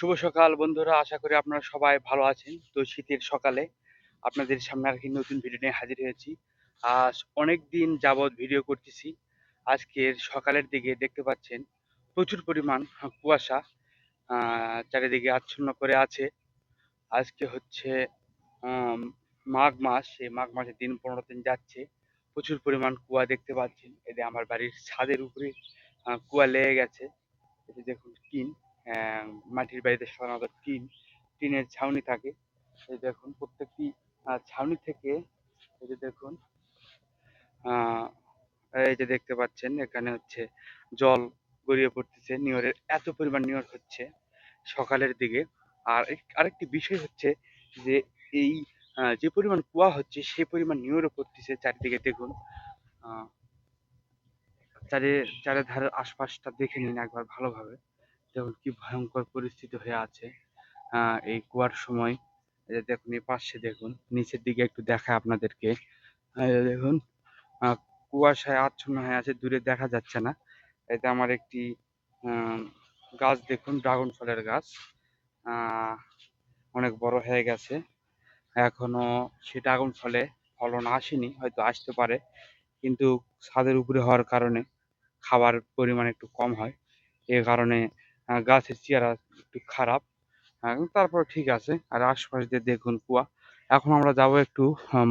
শুভ সকাল বন্ধুরা আশা করি আপনারা সবাই ভালো আছেন। তো শীতের সকালে আপনাদের সামনে আর কি নতুন ভিডিও নিয়ে হাজির হয়েছি। আজ অনেক দিন যাবৎ ভিডিও করতেছি। আজকের সকালের দিকে দেখতে পাচ্ছেন প্রচুর পরিমাণ কুয়াশা চারিদিকে আচ্ছন্ন করে আছে। আজকে হচ্ছে মাঘ মাস সেই মাঘ মাসের দিন পনেরো দিন যাচ্ছে। প্রচুর পরিমাণ কুয়া দেখতে পাচ্ছেন। এতে আমার বাড়ির ছাদের উপরে কুয়া লেগে গেছে। যে দেখুন আহ, মাটির বাড়িতে সাধারণত টিন, টিনের ছাউনি থাকে। এই দেখুন, প্রত্যেকটি ছাউনি থেকে, এই যে দেখুন এই যে দেখতে পাচ্ছেন, এখানে হচ্ছে জল গড়িয়ে পড়তেছে নিয়রের এত পরিমাণ নিয়র হচ্ছে সকালের দিকে। আর আরেকটি বিষয় হচ্ছে যে এই যে পরিমাণ কুয়া হচ্ছে, সেই পরিমাণ নিয়রও পড়তেছে চারিদিকে, দেখুন। চারি, চারিধারের আশপাশটা দেখে নিন একবার ভালোভাবে। দেখুন কি ভয়ঙ্কর পরিস্থিতি হয়ে আছে। আহ, এই কুয়ার সময় দেখুন এই পাশে দেখুন নিচের দিকে একটু দেখায় আপনাদেরকে। দেখুন কুয়াশায় আচ্ছন্ন হয়ে আছে দূরে দেখা যাচ্ছে না। এতে আমার একটি গাছ দেখুন ড্রাগন ফলের গাছ। অনেক বড় হয়ে গেছে। এখনও সে ড্রাগন ফলে ফলন আসেনি হয়তো আসতে পারে। কিন্তু ছাদের উপরে হওয়ার কারণে খাবার পরিমাণ একটু কম হয়। এ কারণে গাছের চেহারা একটু খারাপ। তারপর ঠিক আছে, আর আশপাশ দিয়ে দেখুন কুয়া। এখন আমরা যাব একটু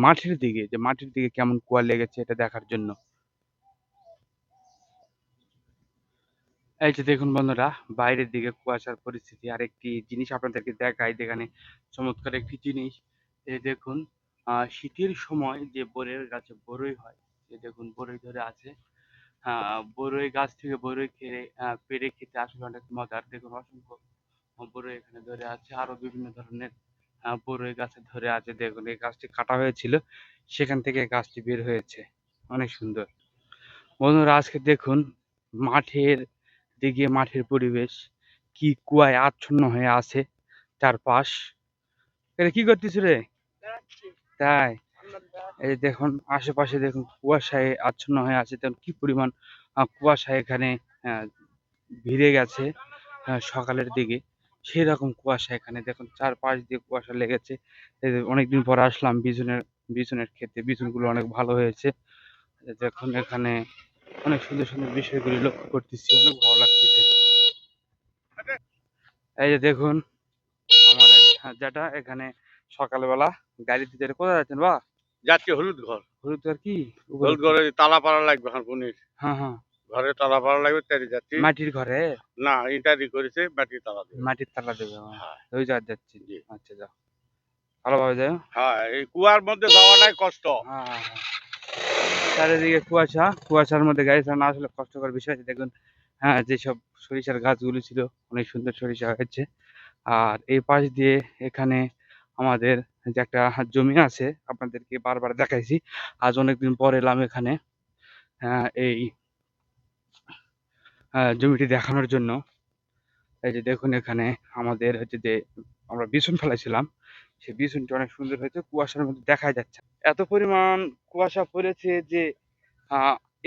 মাঠের দিকে, যে মাটির দিকে কেমন কুয়া লেগেছে এটা দেখার জন্য। এই যে দেখুন বন্ধুরা, বাইরের দিকে কুয়াশার পরিস্থিতি। আর একটি জিনিস আপনাদেরকে দেখাই, যেখানে চমৎকার একটি জিনিস। এই দেখুন শীতের সময় যে বরের গাছে বরই হয়, এই দেখুন বরই ধরে আছে। আহ, বরই গাছ থেকে বরই খেয়ে পেড়ে খেতে আসলে অনেক মজার দেখুন অসংখ্য বরই এখানে ধরে আছে। আরও বিভিন্ন ধরনের আহ, বরই গাছে ধরে আছে। দেখুন এই গাছটি কাটা হয়েছিল। সেখান থেকে গাছটি বের হয়েছে। অনেক সুন্দর। বন্ধুরা আজকে দেখুন মাঠের দিকে মাঠের পরিবেশ কি কুয়ায় আচ্ছন্ন হয়ে আছে। চারপাশ। এটা কি করতেছ রে? তাই? এই দেখুন, আশেপাশে দেখুন, কুয়াশায় আচ্ছন্ন হয়ে আছে। দেখুন, কি পরিমাণ কুয়াশা এখানে ভিড়ে গেছে সকালের দিকে। সেই রকম কুয়াশা এখানে। দেখুন, চারপাশ দিয়ে কুয়াশা লেগেছে। অনেকদিন পর আসলাম বিজনের বিজনের ক্ষেতে। বিজনগুলো অনেক ভালো হয়েছে। দেখুন, এখানে অনেক সুন্দর সুন্দর বিষয়গুলি লক্ষ্য করতেছি। অনেক ভালো লাগতেছে। এই যে দেখুন, আমার যেটা এখানে সকালবেলা গাড়িতে যেতে কোথায় যাচ্ছেন বা? যাচ্ছে হলুদ ঘর। হলুদ ঘর কি? হলুদ ঘরে তালা পাড়া লাগবে এখন পনির। হ্যাঁ হ্যাঁ। ঘরে তালা পাড়া লাগবে তাই যাচ্ছি মাটির ঘরে? না ইটারি করেছে মাটি তালা দেবে। মাটির তালা দেবে হ্যাঁ। ওই জায়গায় যাচ্ছি। জি। আচ্ছা যাও। ভালোভাবে যাও। হ্যাঁ এই কুয়ার মধ্যে যাওয়াটাই কষ্ট। হ্যাঁ হ্যাঁ, হ্যাঁ। চারিদিকে কুয়াশা কুয়াশার মধ্যে গাড়ি চালানো আসলে কষ্টকর বিষয় আছে দেখুন হ্যাঁ যেসব সরিষার গাছগুলো ছিল অনেক সুন্দর সরিষা হয়েছে। আর এই পাশ দিয়ে এখানে আমাদের যে একটা জমি আছে আপনাদেরকে বারবার দেখাইছি। আজ অনেকদিন পর এলাম এখানে হ্যাঁ, এই জমিটি দেখানোর জন্য। এই যে দেখুন এখানে আমাদের হচ্ছে যে আমরা বিছুন ফেলাইছিলাম। সেই বিছুনটি অনেক সুন্দর হয়েছে কুয়াশার মধ্যে দেখা যাচ্ছে। এত পরিমাণ কুয়াশা পড়েছে যে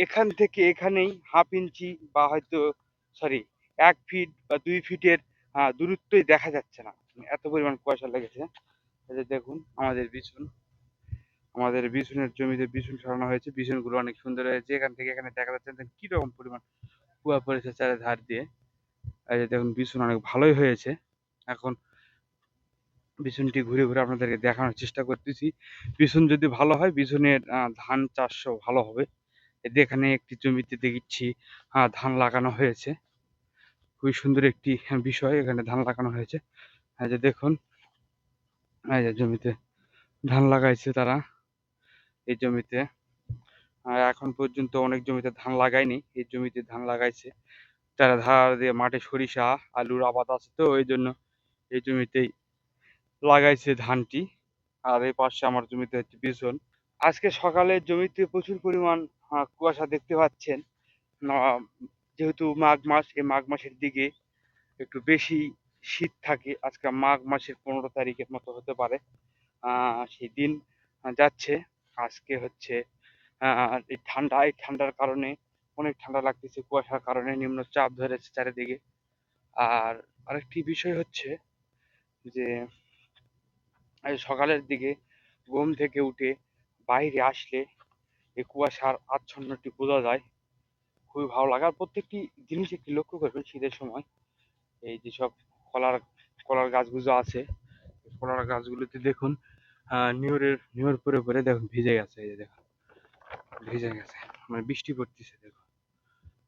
এখান থেকে এখানেই হাফ ইঞ্চি বা হয়তো সরি এক ফিট বা দুই ফিটের দূরত্বই দেখা যাচ্ছে না। এত পরিমাণ কুয়াশা লেগেছে। এই যে দেখুন আমাদের বিছুন। আমাদের বিছুনের জমিতে বিছুন সরানো হয়েছে। বিছুনগুলো অনেক সুন্দর হয়েছে। এখান থেকে এখানে দেখা যাচ্ছে দেখুন কি রকম পরিমাণ কুয়া পড়েছে চারে ধার দিয়ে। এই যে দেখুন বিছুন অনেক ভালোই হয়েছে। এখন বিছুনটি ঘুরে ঘুরে আপনাদেরকে দেখানোর চেষ্টা করতেছি। বিছুন যদি ভালো হয় বিছুনের ধান চাষও ভালো হবে। এখানে একটি জমিতে দেখছি আহ, ধান লাগানো হয়েছে। খুবই সুন্দর একটি বিষয় এখানে ধান লাগানো হয়েছে। যে দেখুন এই যে জমিতে ধান লাগাইছে তারা, এই জমিতে। আর এখন পর্যন্ত অনেক জমিতে ধান লাগায়নি, এই জমিতে ধান লাগাইছে। তারা ধার দিয়ে মাঠে সরিষা, আলুর আবাদ আছে তো ওই জন্য এই জমিতেই লাগাইছে ধানটি। আর এই পাশে আমার জমিতে হচ্ছে বিছন আজকে সকালে জমিতে প্রচুর পরিমাণ কুয়াশা দেখতে পাচ্ছেন। যেহেতু মাঘ মাস, এই মাঘ মাসের দিকে একটু বেশি শীত থাকে, আজকে মাঘ মাসের পনেরো তারিখের মতো হতে পারে। সেই দিন যাচ্ছে। আজকে হচ্ছে এই ঠান্ডা, এই ঠান্ডার কারণে, অনেক ঠান্ডা লাগতেছে, কুয়াশার কারণে নিম্নচাপ ধরেছে চারিদিকে। আর আরেকটি বিষয় হচ্ছে যে সকালের দিকে ঘুম থেকে উঠে বাইরে আসলে এই কুয়াশার আচ্ছন্নটি বোঝা যায়। খুবই ভালো লাগে। আর প্রত্যেকটি জিনিস একটি লক্ষ্য করবেন শীতের সময়। এই যেসব কলার কলার গাছগুলো আছে। কলার গাছগুলোতে দেখুন, আহ নিয়রের নিয়র পরে পরে দেখুন ভিজে গেছে, এই যে দেখুন। ভিজে গেছে মানে বৃষ্টি পড়তেছে, দেখুন।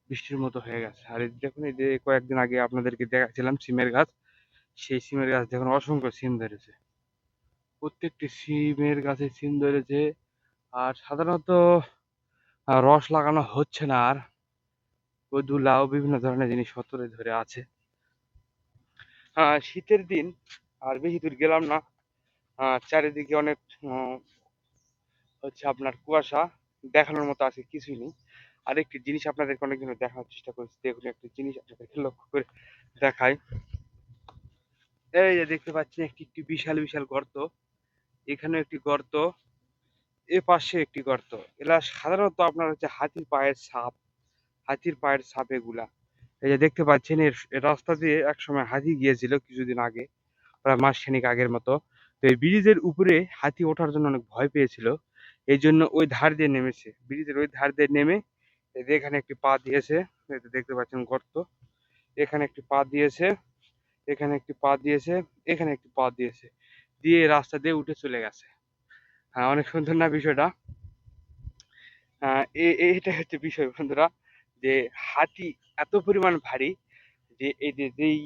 বৃষ্টির মতো হয়ে গেছে। আর দেখুন, এই যে কয়েকদিন আগে আপনাদেরকে দেখাচ্ছিলাম সিমের গাছ। সেই সিমের গাছ দেখুন, অসংখ্য সিম ধরেছে। প্রত্যেকটি সিমের গাছে সিম ধরেছে। আর সাধারণত রস লাগানো হচ্ছে না। আর লাউ বিভিন্ন ধরনের জিনিসপত্র ধরে আছে। শীতের দিন আর বেশি দূর গেলাম না। আহ, চারিদিকে অনেক হচ্ছে আপনার কুয়াশা দেখানোর মতো আছে কিছুই নেই। আর একটি জিনিস আপনাদেরকে ধরে দেখানোর চেষ্টা করছি দেখুন একটি জিনিস আপনাদেরকে লক্ষ্য করে দেখাই। এই যে দেখতে পাচ্ছেন একটি একটি বিশাল বিশাল গর্ত। এখানে একটি গর্ত এ পাশে একটি গর্ত। এগুলা সাধারণত আপনার হচ্ছে হাতির পায়ের ছাপ হাতির পায়ের ছাপ এগুলা। এই যে দেখতে পাচ্ছেন এর রাস্তা দিয়ে একসময় হাতি গিয়েছিল কিছুদিন আগে প্রায় মাস খানিক আগের মতো। তো এই ব্রিজের উপরে হাতি ওঠার জন্য অনেক ভয় পেয়েছিল। এই জন্য ওই ধার দিয়ে নেমেছে। ব্রিজের ওই ধার দিয়ে নেমে এখানে একটি পা দিয়েছে দেখতে পাচ্ছেন গর্ত। এখানে একটি পা দিয়েছে এখানে একটি পা দিয়েছে এখানে একটি পা দিয়েছে। দিয়ে রাস্তা দিয়ে উঠে চলে গেছে। হ্যাঁ অনেক সুন্দর না বিষয়টা? আহ, এ- এইটা হচ্ছে বিষয় বন্ধুরা যে হাতি এত পরিমাণ ভারী যে এই যে যেই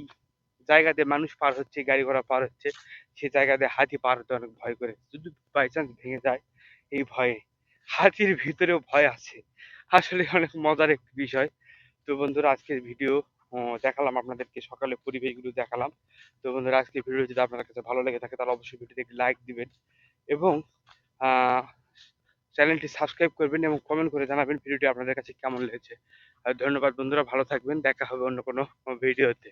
জায়গাতে মানুষ পার হচ্ছে, গাড়ি ঘোড়া পার হচ্ছে সেই জায়গাতে হাতি পার হতে অনেক ভয় করে। যদি বাই চান্স ভেঙে যায়, এই ভয়ে। হাতির ভিতরেও ভয় আছে। আসলে অনেক মজার একটি বিষয়। তো বন্ধুরা, আজকের ভিডিও দেখালাম আপনাদেরকে সকালে পরিবেশগুলো দেখালাম। তো বন্ধুরা, আজকের ভিডিও যদি আপনাদের কাছে ভালো লেগে থাকে, তাহলে অবশ্যই ভিডিওতে একটি লাইক দিবেন। এবং চ্যানেলটি সাবস্ক্রাইব করবেন এবং কমেন্ট করে জানাবেন ভিডিওটি আপনাদের কাছে কেমন লেগেছে। আর ধন্যবাদ বন্ধুরা, ভালো থাকবেন, দেখা হবে অন্য কোনো ভিডিওতে